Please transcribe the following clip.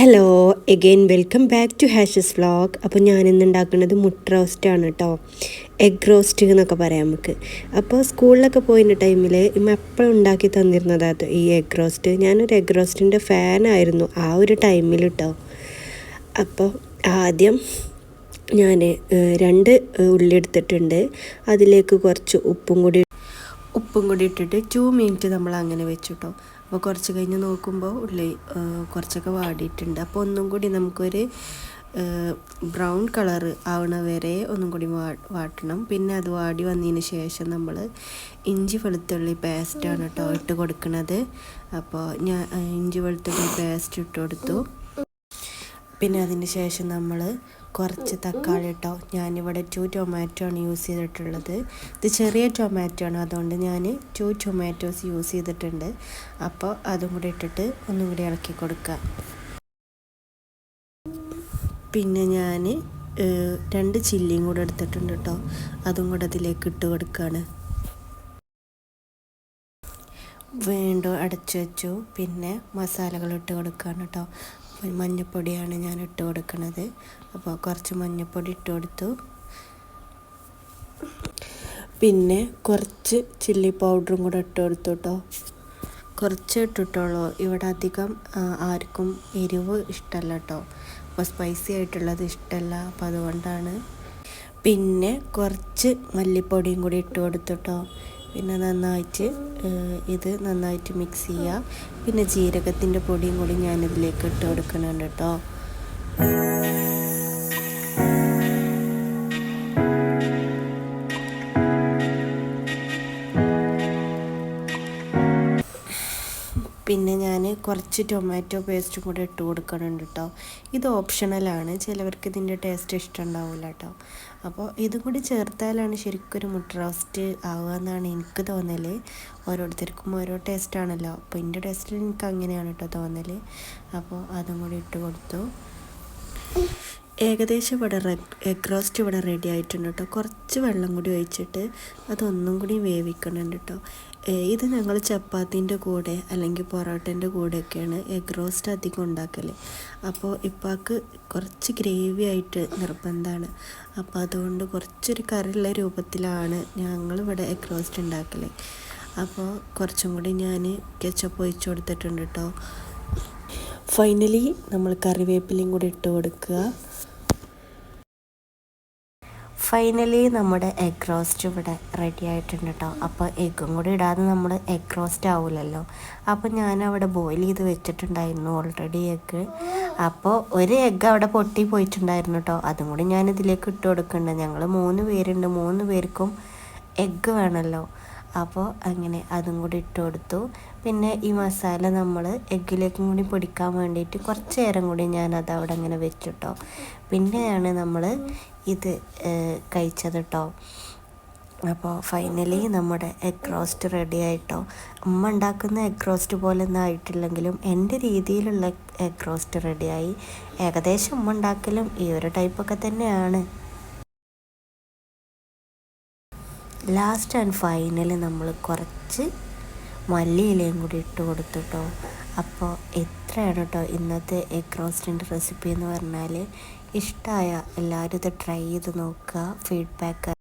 Hello again welcome back to ഹാഷസ് vlog അപ്പോൾ ഞാനിന്ന് ഉണ്ടാക്കുന്നത് മുട്ട റോസ്റ്റാണ് കേട്ടോ എഗ് റോസ്റ്റ് എന്നൊക്കെ പറയാം നമുക്ക്. അപ്പോൾ സ്കൂളിലൊക്കെ പോയിന്റെ ടൈമിൽ ഇമ്മ എപ്പോഴും ഉണ്ടാക്കി തന്നിരുന്നതാണ് ഈ എഗ് റോസ്റ്റ് ഞാനൊരു എഗ് റോസ്റ്റിന്റെ ഫാനായിരുന്നു ആ ഒരു ടൈമിൽ കേട്ടോ അപ്പോൾ ആദ്യം ഞാൻ രണ്ട് ഉള്ളി എടുത്തിട്ടുണ്ട്. അതിലേക്ക് കുറച്ച് ഉപ്പും കൂടി ഉപ്പും കൂടി ഇട്ടിട്ട് ടു മിനിറ്റ് നമ്മൾ അങ്ങനെ വെച്ചു കേട്ടോ അപ്പോൾ കുറച്ച് കഴിഞ്ഞ് നോക്കുമ്പോൾ ഉള്ളി കുറച്ചൊക്കെ വാടിയിട്ടുണ്ട്. അപ്പോൾ ഒന്നും കൂടി നമുക്കൊരു ബ്രൗൺ കളർ ആവണ വരെ ഒന്നും കൂടി വാട്ടണം. പിന്നെ അത് വാടി വന്നതിന് ശേഷം നമ്മൾ ഇഞ്ചി വെളുത്തുള്ളി പേസ്റ്റാണ് കേട്ടോ ഇട്ട് കൊടുക്കുന്നത് അപ്പോൾ ഞാൻ ഇഞ്ചി വെളുത്തുള്ളി പേസ്റ്റ് ഇട്ട് കൊടുത്തു. പിന്നെ അതിന് ശേഷം നമ്മൾ കുറച്ച് തക്കാളി ഇട്ടോ ഞാനിവിടെ ടു ടൊമാറ്റോ ആണ് യൂസ് ചെയ്തിട്ടുള്ളത്. ഇത് ചെറിയ ടൊമാറ്റോ ആണ് അതുകൊണ്ട് ഞാൻ ടു ടൊമാറ്റോസ് യൂസ് ചെയ്തിട്ടുണ്ട്. അപ്പോൾ അതും കൂടി ഇട്ടിട്ട് ഒന്നും കൂടി ഇളക്കി കൊടുക്കുക പിന്നെ ഞാൻ രണ്ട് ചില്ലിയും കൂടെ എടുത്തിട്ടുണ്ട് കേട്ടോ അതും കൂടെ അതിലേക്ക് ഇട്ട് കൊടുക്കുകയാണ് വീണ്ടും അടച്ചു വെച്ചു. പിന്നെ മസാലകൾ ഇട്ട് കൊടുക്കുകയാണ് കേട്ടോ മഞ്ഞൾപ്പൊടിയാണ് ഞാൻ ഇട്ട് കൊടുക്കുന്നത് അപ്പോൾ കുറച്ച് മഞ്ഞപ്പൊടി ഇട്ട് കൊടുത്തു. പിന്നെ കുറച്ച് ചില്ലി പൗഡറും കൂടെ ഇട്ട് കൊടുത്തു കേട്ടോ കുറച്ച് ഇട്ടിട്ടുള്ളൂ. ഇവിടെ അധികം ആർക്കും എരിവ് ഇഷ്ടമല്ല കേട്ടോ അപ്പോൾ സ്പൈസി ആയിട്ടുള്ളത് ഇഷ്ടമല്ല അപ്പോൾ അതുകൊണ്ടാണ്. പിന്നെ കുറച്ച് മല്ലിപ്പൊടിയും കൂടി ഇട്ട് കൊടുത്തു കേട്ടോ പിന്നെ നന്നായിട്ട് ഇത് നന്നായിട്ട് മിക്സ് ചെയ്യുക പിന്നെ ജീരകത്തിന്റെ പൊടിയും കൂടി ഞാനിതിലേക്ക് ഇട്ട് കൊടുക്കുന്നുണ്ട് കേട്ടോ പിന്നെ ഞാൻ കുറച്ച് ടൊമാറ്റോ പേസ്റ്റും കൂടെ ഇട്ട് കൊടുക്കണുണ്ട് കേട്ടോ ഇത് ഓപ്ഷണലാണ് ചിലവർക്ക് ഇതിന്റെ ടേസ്റ്റ് ഇഷ്ടമുണ്ടാവില്ല കേട്ടോ അപ്പോൾ ഇതും കൂടി ചേർത്താലാണ് ശരിക്കും ഒരു മുട്ട റോസ്റ്റ് ആവുക എന്നാണ് എനിക്ക് തോന്നൽ ഓരോരുത്തർക്കും ഓരോ ടേസ്റ്റാണല്ലോ അപ്പോൾ എന്റെ ടേസ്റ്റിൽ എനിക്ക് അങ്ങനെയാണ് കേട്ടോ തോന്നൽ അപ്പോൾ അതും കൂടി ഇട്ട് കൊടുത്തു. ഏകദേശം ഇവിടെ എഗ് റോസ്റ്റ് ഇവിടെ റെഡി ആയിട്ടുണ്ട് കേട്ടോ കുറച്ച് വെള്ളം കൂടി ഒഴിച്ചിട്ട് അതൊന്നും കൂടി വേവിക്കണുണ്ട് കേട്ടോ ഇത് ഞങ്ങൾ ചപ്പാത്തിന്റെ കൂടെ അല്ലെങ്കിൽ പൊറോട്ടേന്റെ കൂടെയൊക്കെയാണ് എഗ് റോസ്റ്റ് അധികം ഉണ്ടാക്കൽ അപ്പോൾ ഇപ്പാക്ക് കുറച്ച് ഗ്രേവി ആയിട്ട് നിർബന്ധമാണ് അപ്പോൾ അതുകൊണ്ട് കുറച്ചൊരു കറിയുള്ള രൂപത്തിലാണ് ഞങ്ങളിവിടെ എഗ് റോസ്റ്റ് ഉണ്ടാക്കൽ അപ്പോൾ കുറച്ചും കൂടി ഞാൻ കെച്ചപ്പ് ഒഴിച്ചു കൊടുത്തിട്ടുണ്ട് കേട്ടോ ഫൈനലി നമ്മൾ കറിവേപ്പിലയും കൂടി ഇട്ട് കൊടുക്കുക. ഫൈനലി നമ്മുടെ എഗ് റോസ്റ്റ് ഇവിടെ റെഡി ആയിട്ടുണ്ട് കേട്ടോ അപ്പോൾ എഗ്ഗും കൂടി ഇടാതെ നമ്മൾ എഗ് റോസ്റ്റ് ആവില്ലല്ലോ അപ്പോൾ ഞാൻ അവിടെ ബോയിൽ ചെയ്ത് വെച്ചിട്ടുണ്ടായിരുന്നു ഓൾറെഡി എഗ്ഗ് അപ്പോൾ ഒരു എഗ്ഗ് അവിടെ പൊട്ടി പോയിട്ടുണ്ടായിരുന്നു കേട്ടോ അതും കൂടി ഞാൻ ഇതിലേക്ക് ഇട്ട് കൊടുക്കുന്നുണ്ട്. ഞങ്ങൾ മൂന്ന് പേരുണ്ട്. മൂന്ന് പേർക്കും എഗ്ഗ് വേണമല്ലോ അപ്പോൾ അങ്ങനെ അതും കൂടി ഇട്ട് കൊടുത്തു. പിന്നെ ഈ മസാല നമ്മൾ എഗ്ഗിലേക്കും കൂടി പൊടിക്കാൻ വേണ്ടിയിട്ട് കുറച്ച് നേരം കൂടി അത് അവിടെ അങ്ങനെ വെച്ചിട്ടോ പിന്നെയാണ് നമ്മൾ ഇത് കഴിച്ചത് കേട്ടോ അപ്പോൾ ഫൈനലി നമ്മുടെ എഗ് റോസ്റ്റ് റെഡി ആയിട്ടോ. അമ്മ ഉണ്ടാക്കുന്ന എഗ് റോസ്റ്റ് പോലെ ഒന്നും ആയിട്ടില്ലെങ്കിലും എന്റെ രീതിയിലുള്ള എഗ് റോസ്റ്റ് റെഡിയായി ഏകദേശം അമ്മ ഉണ്ടാക്കലും ഈ ഒരു ടൈപ്പൊക്കെ തന്നെയാണ്. ലാസ്റ്റ് ആൻഡ് ഫൈനലി നമ്മൾ കുറച്ച് മല്ലിയിലയും കൂടി ഇട്ട് കൊടുത്തിട്ടോ. അപ്പോൾ എത്രയാണ് കേട്ടോ ഇന്നത്തെ എഗ് റോസ്റ്റിന്റെ റെസിപ്പി എന്ന് പറഞ്ഞാൽ ഇഷ്ടമായ എല്ലാവരും ഇത് ട്രൈ ചെയ്ത് നോക്കുക ഫീഡ്ബാക്ക്